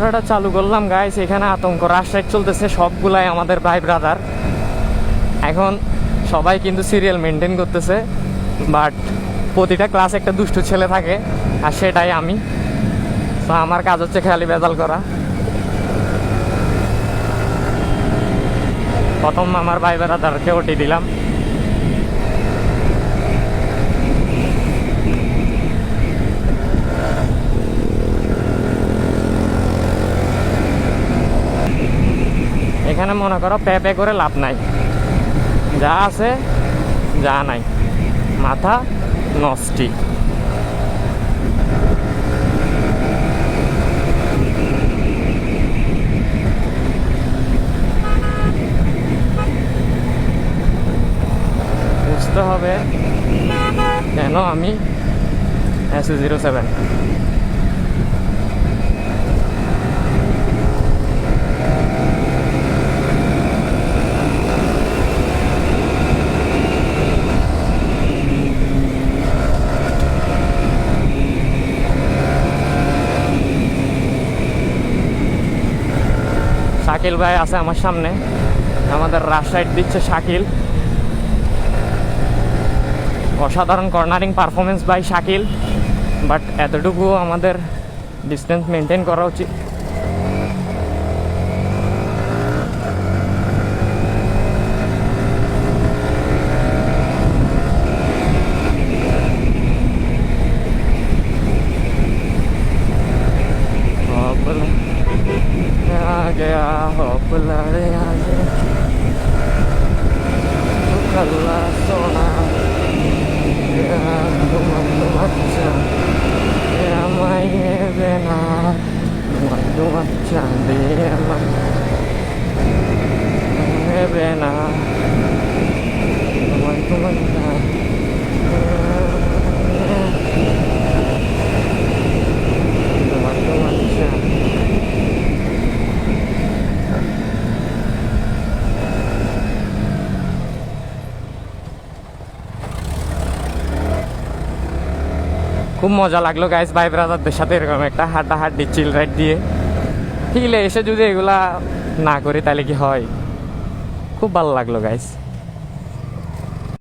ক্যামেরাটা চালু করলাম গাইস এখানে আতঙ্ক। রাশাইড চলতেছে সবগুলাই আমাদের ভাই ব্রাদার এখন সবাই কিন্তু সিরিয়াল মেনটেন করতেছে বাট প্রতিটা ক্লাস একটা দুষ্টু ছেলে থাকে, আর সেটাই আমি। তো আমার কাজ হচ্ছে খালি বেজাল করা। প্রথম আমার ভাই ব্রাদারকে ওটি দিলাম। এখানে মনে করো পে পে করে লাভ নাই। যা আছে, যা নাই। মাথা নষ্টি। হবে কেন আমি এস জিরো সেভেন শাকিল ভাই আছে আমার সামনে। আমাদের রাশাইড দিচ্ছে শাকিল। অসাধারণ cornering performance by Shakil. But এতটুকু আমাদের ডিস্টেন্স মেনটেন করা উচিত। cavolo, quella reale tutta la zona che ha domato faccia e la maglia è vera domato faccia e la maglia è vera domato faccia খুব মজা লাগল গাইস ভাই ব্রাদারদের সাথে এরকম একটা হাড্ডা হাড্ডি চিল রাইড দিয়ে। ঠিক এসে যদি এগুলা না করি, তাহলে কি হয়? খুব ভালো লাগল গাইস